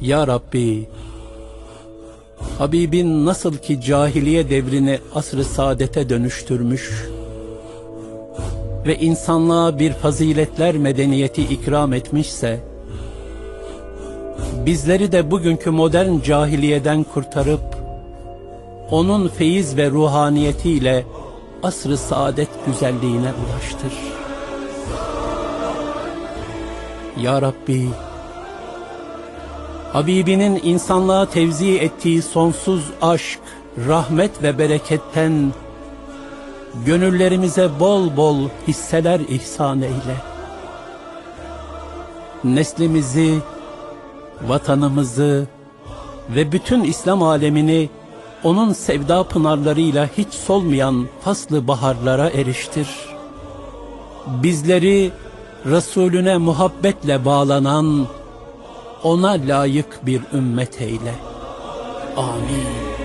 Ya Rabbi, Habibin nasıl ki cahiliye devrini asr-ı saadete dönüştürmüş ve insanlığa bir faziletler medeniyeti ikram etmişse, bizleri de bugünkü modern cahiliyeden kurtarıp, onun feyiz ve ruhaniyetiyle asr-ı saadet güzelliğine ulaştır. Ya Rabbi, Habibinin insanlığa tevzi ettiği sonsuz aşk, rahmet ve bereketten gönüllerimize bol bol hisseler ihsan eyle. Neslimizi, vatanımızı ve bütün İslam alemini onun sevda pınarlarıyla hiç solmayan faslı baharlara eriştir. Bizleri Resulüne muhabbetle bağlanan ona layık bir ümmet eyle. Amin.